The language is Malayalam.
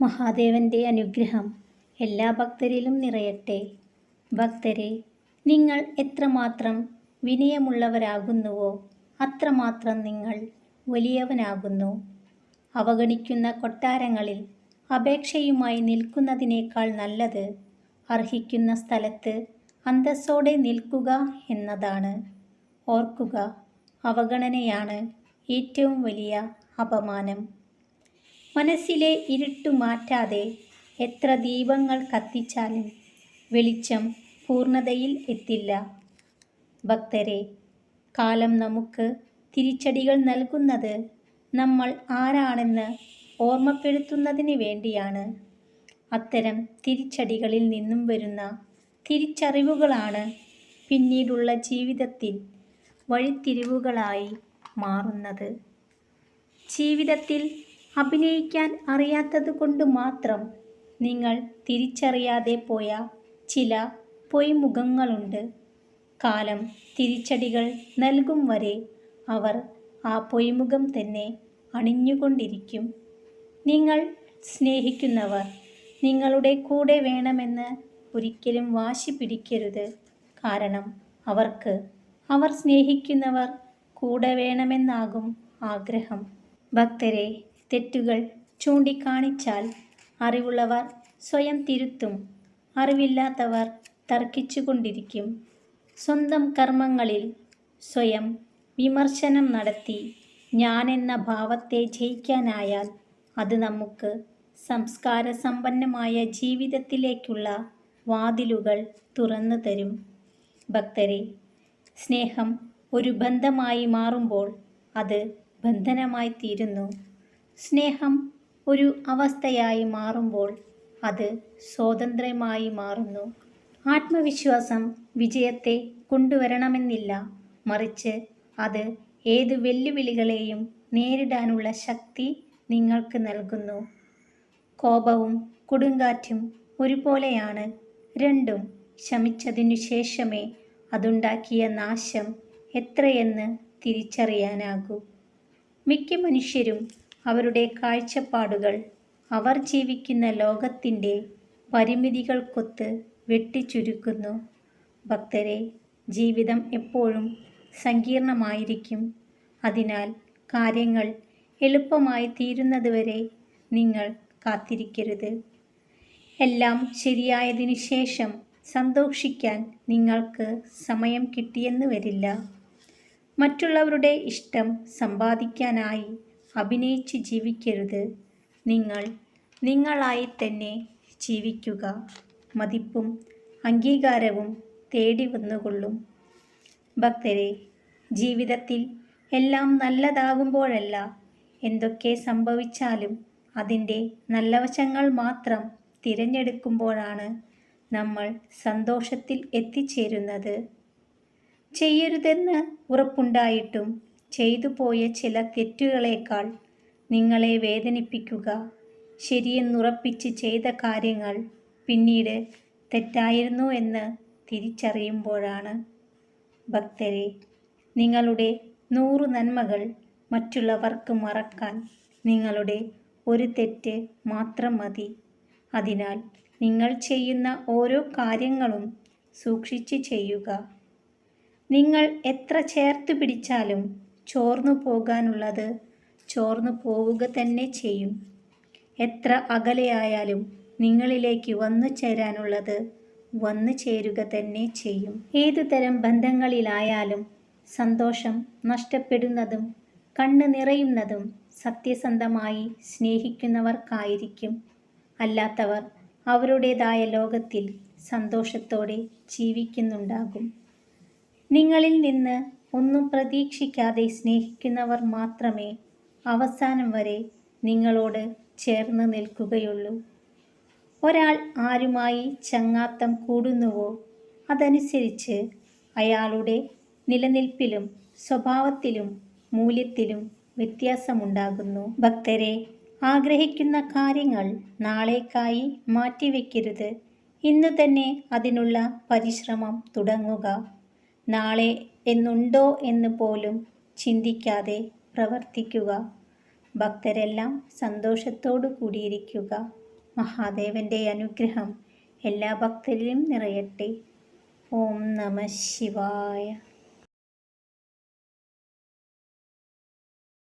മഹാദേവന്റെ അനുഗ്രഹം എല്ലാ ഭക്തരിലും നിറയട്ടെ. ഭക്തരെ നിങ്ങൾ എത്രമാത്രം വിനയമുള്ളവരാകുന്നുവോ അത്രമാത്രം നിങ്ങൾ വലിയവനാകുന്നു. അവഗണിക്കുന്ന കൊട്ടാരങ്ങളിൽ അപേക്ഷയുമായി നിൽക്കുന്നതിനേക്കാൾ നല്ലത് അർഹിക്കുന്ന സ്ഥലത്ത് അന്തസ്സോടെ നിൽക്കുക എന്നതാണ്. ഓർക്കുക അവഗണനയാണ് ഏറ്റവും വലിയ അപമാനം. മനസ്സിലെ ഇരുട്ടു മാറ്റാതെ എത്ര ദീപങ്ങൾ കത്തിച്ചാലും വെളിച്ചം പൂർണതയിൽ എത്തില്ല. ഭക്തരെ കാലം നമുക്ക് തിരിച്ചടികൾ നൽകുന്നത് നമ്മൾ ആരാണെന്ന് ഓർമ്മപ്പെടുത്തുന്നതിന് വേണ്ടിയാണ്. അത്തരം തിരിച്ചടികളിൽ നിന്നും വരുന്ന തിരിച്ചറിവുകളാണ് പിന്നീടുള്ള ജീവിതത്തിൽ വഴിത്തിരിവുകളായി മാറുന്നത്. ജീവിതത്തിൽ അഭിനയിക്കാൻ അറിയാത്തതുകൊണ്ട് മാത്രം നിങ്ങൾ തിരിച്ചറിയാതെ പോയ ചില പൊയ്മുഖങ്ങളുണ്ട്. കാലം തിരിച്ചടികൾ നൽകും വരെ അവർ ആ പൊയ്മുഖം തന്നെ അണിഞ്ഞുകൊണ്ടിരിക്കും. നിങ്ങൾ സ്നേഹിക്കുന്നവർ നിങ്ങളുടെ കൂടെ വേണമെന്ന് ഒരിക്കലും വാശി പിടിക്കരുത്. കാരണം അവർക്ക് അവർ സ്നേഹിക്കുന്നവർ കൂടെ വേണമെന്നാകും ആഗ്രഹം. ഭക്തരെ തെറ്റുകൾ ചൂണ്ടിക്കാണിച്ചാൽ അറിവുള്ളവർ സ്വയം തിരുത്തും. അറിവില്ലാത്തവർ തർക്കിച്ചുകൊണ്ടിരിക്കും. സ്വന്തം കർമ്മങ്ങളിൽ സ്വയം വിമർശനം നടത്തി ഞാൻ എന്ന ഭാവത്തെ ജയിക്കാനായാൽ അത് നമുക്ക് സംസ്കാര സമ്പന്നമായ ജീവിതത്തിലേക്കുള്ള വാതിലുകൾ തുറന്നു തരും. ഭക്തരെ സ്നേഹം ഒരു ബന്ധമായി മാറുമ്പോൾ അത് ബന്ധനമായി തീരുന്നു. സ്നേഹം ഒരു അവസ്ഥയായി മാറുമ്പോൾ അത് സ്വാതന്ത്ര്യമായി മാറുന്നു. ആത്മവിശ്വാസം വിജയത്തെ കൊണ്ടുവരണമെന്നില്ല. മറിച്ച് അത് ഏത് വെല്ലുവിളികളെയും നേരിടാനുള്ള ശക്തി നിങ്ങൾക്ക് നൽകുന്നു. കോപവും കൊടുങ്കാറ്റും ഒരുപോലെയാണ് രണ്ടും. ശമിച്ചതിനു ശേഷമേ അതുണ്ടാക്കിയ നാശം എത്രയെന്ന് തിരിച്ചറിയാനാകൂ. മിക്ക മനുഷ്യരും അവരുടെ കാഴ്ചപ്പാടുകൾ. അവർ ജീവിക്കുന്ന ലോകത്തിന്റെ പരിമിതികൾക്കൊത്ത് വെട്ടിച്ചുരുക്കുന്നു. ഭക്തരെ ജീവിതം എപ്പോഴും സങ്കീർണമായിരിക്കും. അതിനാൽ കാര്യങ്ങൾ എളുപ്പമായി തീരുന്നതുവരെ നിങ്ങൾ കാത്തിരിക്കരുത്. എല്ലാം ശരിയായതിനു ശേഷം സന്തോഷിക്കാൻ നിങ്ങൾക്ക് സമയം കിട്ടിയെന്ന് വരില്ല. മറ്റുള്ളവരുടെ ഇഷ്ടം സമ്പാദിക്കാനായി അഭിനയിച്ച് ജീവിക്കരുത്. നിങ്ങൾ നിങ്ങളായി തന്നെ ജീവിക്കുക. മതിപ്പും അംഗീകാരവും തേടി വന്നുകൊള്ളും. ഭക്തരെ ജീവിതത്തിൽ എല്ലാം നല്ലതാകുമ്പോഴല്ല എന്തൊക്കെ സംഭവിച്ചാലും അതിന്റെ നല്ല വശങ്ങൾ മാത്രം തിരഞ്ഞെടുക്കുമ്പോഴാണ് നമ്മൾ സന്തോഷത്തിൽ എത്തിച്ചേരുന്നത്. ചെയ്യരുതെന്ന് ഉറപ്പുണ്ടായിട്ടും ചെയ്തു പോയ ചില തെറ്റുകളേക്കാൾ നിങ്ങളെ വേദനിപ്പിക്കുക ശരിയെന്നുറപ്പിച്ച് ചെയ്ത കാര്യങ്ങൾ പിന്നീട് തെറ്റായിരുന്നു എന്ന് തിരിച്ചറിയുമ്പോഴാണ്. ഭക്തരെ നിങ്ങളുടെ നൂറ് നന്മകൾ മറ്റുള്ളവർക്ക് മറക്കാൻ നിങ്ങളുടെ ഒരു തെറ്റ് മാത്രം മതി. അതിനാൽ നിങ്ങൾ ചെയ്യുന്ന ഓരോ കാര്യങ്ങളും സൂക്ഷിച്ച് ചെയ്യുക. നിങ്ങൾ എത്ര ചേർത്ത് പിടിച്ചാലും ചോർന്നു പോകാനുള്ളത് ചോർന്നു പോവുക തന്നെ ചെയ്യും. എത്ര അകലെയായാലും നിങ്ങളിലേക്ക് വന്നു ചേരാനുള്ളത് വന്നു ചേരുക തന്നെ ചെയ്യും. ഏതു തരം ബന്ധങ്ങളിലായാലും സന്തോഷം നഷ്ടപ്പെടുന്നതും കണ്ണ് നിറയുന്നതും സത്യസന്ധമായി സ്നേഹിക്കുന്നവർക്കായിരിക്കും. അല്ലാത്തവർ അവരുടേതായ ലോകത്തിൽ സന്തോഷത്തോടെ ജീവിക്കുന്നുണ്ടാകും. നിങ്ങളിൽ നിന്ന് ഒന്നും പ്രതീക്ഷിക്കാതെ സ്നേഹിക്കുന്നവർ മാത്രമേ അവസാനം വരെ നിങ്ങളോട് ചേർന്ന് നിൽക്കുകയുള്ളൂ. ഒരാൾ ആരുമായി ചങ്ങാത്തം കൂടുന്നുവോ അതനുസരിച്ച് അയാളുടെ നിലനിൽപ്പിലും സ്വഭാവത്തിലും മൂല്യത്തിലും വ്യത്യാസമുണ്ടാകുന്നു. ഭക്തരെ ആഗ്രഹിക്കുന്ന കാര്യങ്ങൾ നാളേക്കായി മാറ്റിവെക്കരുത്. ഇന്നു തന്നെ അതിനുള്ള പരിശ്രമം തുടങ്ങുക. നാളെ എന്നുണ്ടോ എന്ന് പോലും ചിന്തിക്കാതെ പ്രവർത്തിക്കുക. ഭക്തരെല്ലാം സന്തോഷത്തോടു കൂടിയിരിക്കുക. മഹാദേവന്റെ അനുഗ്രഹം എല്ലാ ഭക്തരിലും നിറയട്ടെ. ഓം നമ ശിവായ.